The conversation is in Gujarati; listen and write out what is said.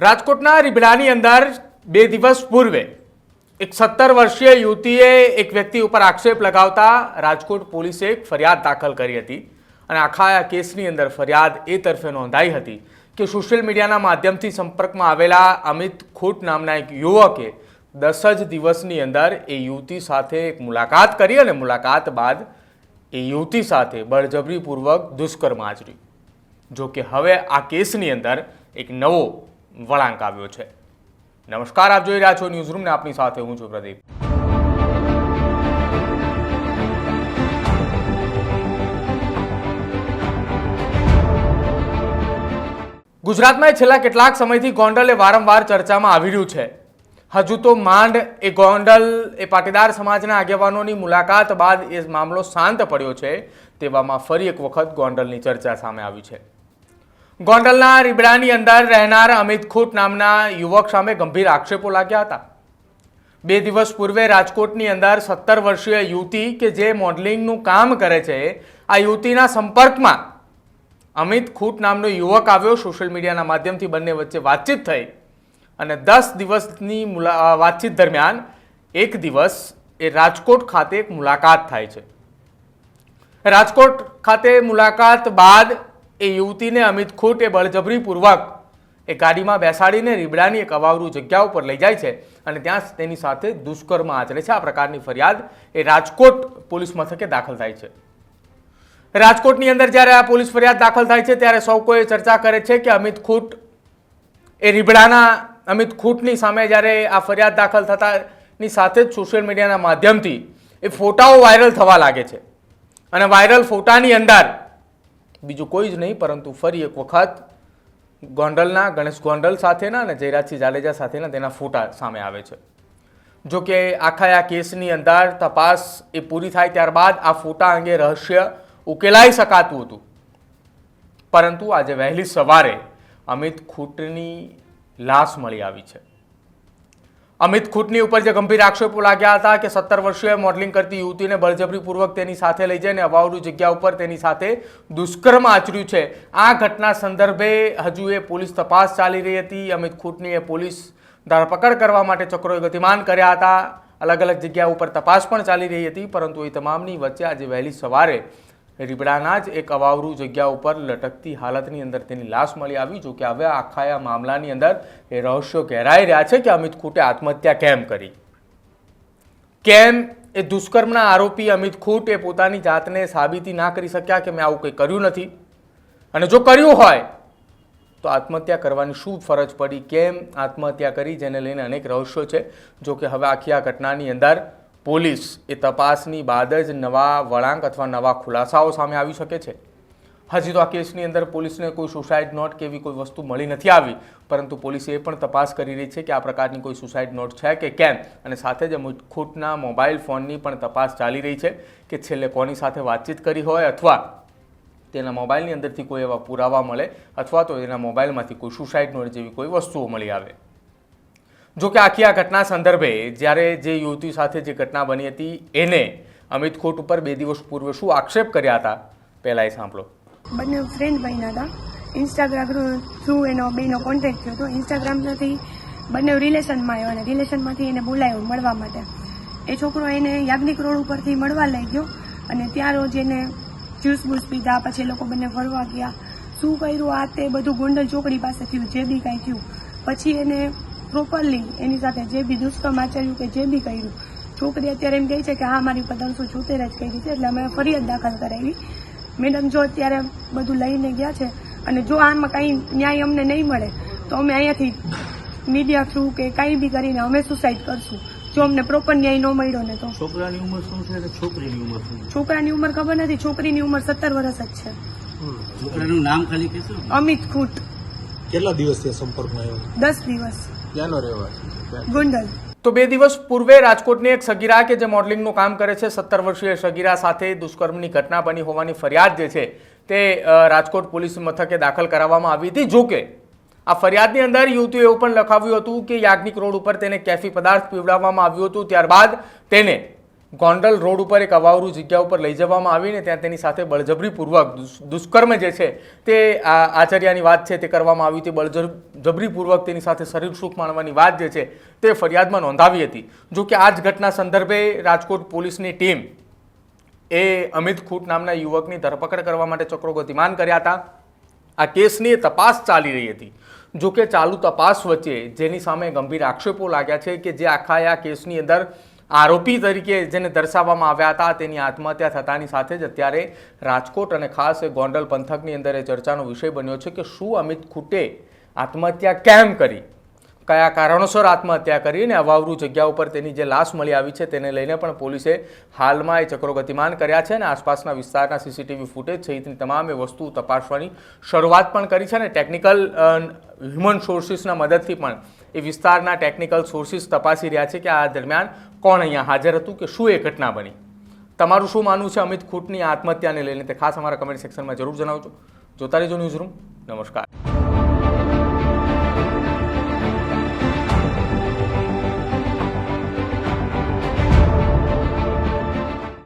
રાજકોટના રીબડાની અંદર બે દિવસ પૂર્વે એક સત્તર વર્ષીય યુવતીએ એક વ્યક્તિ ઉપર આક્ષેપ લગાવતા રાજકોટ પોલીસે એક ફરિયાદ દાખલ કરી હતી. અને આખા આ કેસની અંદર ફરિયાદ એ તરફે નોંધાઈ હતી કે સોશિયલ મીડિયાના માધ્યમથી સંપર્કમાં આવેલા અમિત ખોટ નામના એક યુવકે દસ જ દિવસની અંદર એ યુવતી સાથે એક મુલાકાત કરી અને મુલાકાત બાદ એ યુવતી સાથે બળજબરીપૂર્વક દુષ્કર્મ આચર્યું. જો કે હવે આ કેસની અંદર એક નવો વળાંક આવ્યો છે. નમસ્કાર, આપ જોઈ રહ્યા છો ન્યૂઝરૂમને આપની સાથે હું છું પ્રદીપ. ગુજરાતમાં છેલ્લા કેટલાક સમયથી ગોંડલ એ વારંવાર ચર્ચામાં આવી રહ્યું છે. હજુ તો માંડ એ ગોંડલ એ પાટીદાર સમાજના આગેવાનોની મુલાકાત બાદ એ મામલો શાંત પડ્યો છે તેવામાં ફરી એક વખત ગોંડલની ચર્ચા સામે આવી છે. ગોંડલના રીબડાની અંદર રહેનાર અમિત ખૂટ નામના યુવક સામે ગંભીર આક્ષેપો લાગ્યા હતા. બે દિવસ પૂર્વે રાજકોટની અંદર સત્તર વર્ષીય યુવતી કે જે મોડલિંગનું કામ કરે છે, આ યુવતીના સંપર્કમાં અમિત ખૂટ નામનો યુવક આવ્યો સોશિયલ મીડિયાના માધ્યમથી બંને વચ્ચે વાતચીત થઈ અને દસ દિવસની વાતચીત દરમિયાન એક દિવસ એ રાજકોટ ખાતે એક મુલાકાત થાય છે. રાજકોટ ખાતે મુલાકાત બાદ એ યુવતીને અમિત ખોટે બળજબરીપૂર્વક એ ગાડીમાં બેસાડીને રીબડાની એક અવાવરૂ જગ્યા ઉપર લઈ જાય છે અને ત્યાં તેની સાથે દુષ્કર્મ આચરે છે. આ પ્રકારની ફરિયાદ એ રાજકોટ પોલીસ મથકે દાખલ થાય છે. રાજકોટની અંદર જ્યારે આ પોલીસ ફરિયાદ દાખલ થાય છે ત્યારે સૌ કોઈ ચર્ચા કરે છે કે અમિત ખૂટ એ રીબડાના, અમિત ખૂટની સામે જ્યારે આ ફરિયાદ દાખલ થતાની સાથે જ સોશિયલ મીડિયાના માધ્યમથી એ ફોટાઓ વાયરલ થવા લાગે છે. અને વાયરલ ફોટાની અંદર બીજું કોઈ જ નહીં, પરંતુ ફરી એક વખત ગોંડલના, ગણેશ ગોંડલ સાથેના અને જયરાજસિંહ જાડેજા સાથેના તેના ફોટા સામે આવે છે. જો કે આખા આ કેસની અંદર તપાસ એ પૂરી થાય ત્યારબાદ આ ફોટા અંગે રહસ્ય ઉકેલાઈ શકાતું હતું. પરંતુ આજે વહેલી સવારે અમિત ખૂટની લાશ મળી આવી છે. અમિત ખૂટની ઉપર જે ગંભીર આક્ષેપો લાગ્યા હતા કે સત્તર વર્ષીય મોડલિંગ કરતી યુવતીને બળજબરીપૂર્વક તેની સાથે લઈ જઈને અવાવરૂ જગ્યા ઉપર તેની સાથે દુષ્કર્મ આચર્યું છે. આ ઘટના સંદર્ભે હજુ એ પોલીસ તપાસ ચાલી રહી હતી. અમિત ખૂટની એ પોલીસ ધરપકડ કરવા માટે ચક્રોએ ગતિમાન કર્યા હતા. અલગ અલગ જગ્યા ઉપર તપાસ પણ ચાલી રહી હતી, પરંતુ એ તમામની વચ્ચે આજે વહેલી સવારે રીબડાના જ એક અવાવરૂ જગ્યા ઉપર લટકતી હાલતની અંદર તેની લાશ મળી આવી, જો કે હવે આખા આ મામલાની અંદર એ રહસ્યો ઘેરાઈ રહ્યા છે કે અમિત ખૂટે આત્મહત્યા કેમ કરી? કેમ એ દુષ્કર્મના આરોપી અમિત ખૂટ એ પોતાની જાતને સાબિતી ના કરી શક્યા કે મેં આવું કંઈ કર્યું નથી? અને જો કર્યું હોય, તો આત્મહત્યા કરવાની શું ફરજ પડી? કેમ આત્મહત્યા કરી? જેને લઈને અનેક રહસ્યો છે. જો કે હવે આખી આ ઘટનાની અંદર પોલીસ એ તપાસની બાદ જ નવા વળાંક અથવા નવા ખુલાસાઓ સામે આવી શકે છે. હજી તો આ કેસની અંદર પોલીસને કોઈ સુસાઇડ નોટ કે એવી કોઈ વસ્તુ મળી નથી આવી, પરંતુ પોલીસ એ પણ તપાસ કરી રહી છે કે આ પ્રકારની કોઈ સુસાઇડ નોટ છે કે કેમ? અને સાથે જ ખૂટના મોબાઈલ ફોનની પણ તપાસ ચાલી રહી છે કે છેલ્લે કોની સાથે વાતચીત કરી હોય અથવા તેના મોબાઈલની અંદરથી કોઈ એવા પુરાવા મળે અથવા તો એના મોબાઈલમાંથી કોઈ સુસાઇડ નોટ જેવી કોઈ વસ્તુઓ મળી આવે. જો કે આખી આ ઘટના સંદર્ભે જ્યારે જે યુવતી સાથે જે ઘટના બની હતી, એને અમિત ખોટ ઉપર બે દિવસ પૂર્વે શું આક્ષેપ કર્યા હતા, પહેલાં એ સાંભળો. બંને ફ્રેન્ડ બન્યા હતા. ઇન્સ્ટાગ્રામ થ્રુ એનો બેનો કોન્ટેક્ટ થયો હતો. ઇન્સ્ટાગ્રામથી બંને રિલેશનમાં આવ્યા અને રિલેશનમાંથી એને બોલાયો મળવા માટે. એ છોકરો એને યાજ્ઞિક રોડ ઉપરથી મળવા લઈ ગયો અને ત્યાં રોજ એને જ્યુસ બુસ પીધા, પછી એ લોકો બંને ફરવા ગયા. શું કર્યું? આ તે બધું ગોંડલ ચોકડી પાસે થયું જે બી કાંઈ થયું. પછી એને પ્રોપરલી એની સાથે જે બી દુષ્કર્મ આચર્યું કે જે બી કર્યું છોકરી અત્યારે એમ કહે છે કે હા મારી ઉપર ત્રણસો છોતેર જ કહી છે એટલે અમે ફરિયાદ દાખલ કરાવી. મેડમ જો અત્યારે બધું લઈને ગયા છે અને જો આમાં કાંઈ ન્યાય અમને નહીં મળે તો અમે અહીંયાથી મીડિયા થ્રુ કે કાંઈ બી કરીને અમે સુસાઇડ કરશું. જો અમને પ્રોપર ન્યાય ન મળ્યો ને તો. છોકરાની ઉંમર શું છે છોકરીની ઉંમર શું છોકરાની ઉંમર ખબર નથી છોકરીની ઉંમર સત્તર વર્ષ જ છે. છોકરાનું નામ ખાલી કહેશો અમિત ખૂટ. કેટલા દિવસ સંપર્કમાં આવ્યો? દસ દિવસ. ક્યાંનો રહેવાસી. ગોંડલ. તો બે દિવસ પૂર્વે રાજકોટની એક સગીરા કે જે મોડલિંગનું કામ કરે છે સત્તર વર્ષીય સગીરા સાથે દુષ્કર્મની ઘટના બની હોવાની ફરિયાદ જે છે તે રાજકોટ પોલીસ મથકે દાખલ કરાવવામાં આવી હતી. જો કે આ ફરિયાદની અંદર યુવતીએ એવું પણ લખાવ્યું હતું કે યાજ્ઞિક રોડ ઉપર તેને કેફી પદાર્થ પીવડાવવામાં આવ્યું હતું. ત્યારબાદ તેને ગોંડલ રોડ ઉપર એક અવાવરું જગ્યા ઉપર લઈ જવામાં આવીને ત્યાં તેની સાથે બળજબરીપૂર્વક દુષ- દુષ્કર્મ જે છે તે આચર્યાની વાત છે તે કરવામાં આવી હતી. બળજબરીપૂર્વક તેની સાથે શરીર સુખ માણવાની વાત જે છે તે ફરિયાદમાં નોંધાવી હતી. જો કે આ જ ઘટના સંદર્ભે રાજકોટ પોલીસની ટીમ એ અમિત ખૂટ નામના યુવકની ધરપકડ કરવા માટે ચક્રો ગતિમાન કર્યા હતા. આ કેસની તપાસ ચાલી રહી હતી. જો કે ચાલુ તપાસ વચ્ચે જેની સામે ગંભીર આક્ષેપો લાગ્યા છે કે જે આખા આ કેસની અંદર આરોપી તરીકે જેને દર્શાવવામાં આવ્યા હતા, તેની આત્મહત્યા થતાની સાથે જ અત્યારે રાજકોટ અને ખાસ ગોંડલ પંથકની અંદર એ ચર્ચાનો વિષય બન્યો છે કે શું અમિત ખૂટે આત્મહત્યા કેમ કરી? કયા કારણોસર આત્મહત્યા કરી અને અવાવરૂ જગ્યા ઉપર તેની જે લાશ મળી આવી છે તેને લઈને પણ પોલીસે હાલમાં એ ચક્રો ગતિમાન કર્યા છે અને આસપાસના વિસ્તારના સીસીટીવી ફૂટેજ સહિતની તમામ વસ્તુ તપાસવાની શરૂઆત પણ કરી છે અને ટેકનિકલ હ્યુમન સોર્સિસના મદદથી પણ એ વિસ્તારના ટેકનિકલ સોર્સિસ તપાસી રહ્યા છે કે આ દરમિયાન કોણ અહીંયા હાજર હતું કે શું એ ઘટના બની. તમારું શું માનવું છે અમિત ખૂટની આત્મહત્યાને લઈને તે ખાસ અમારા કમેન્ટ સેક્શનમાં જરૂર જણાવજો. જોતા રહેજો ન્યૂઝ રૂમ નમસ્કાર.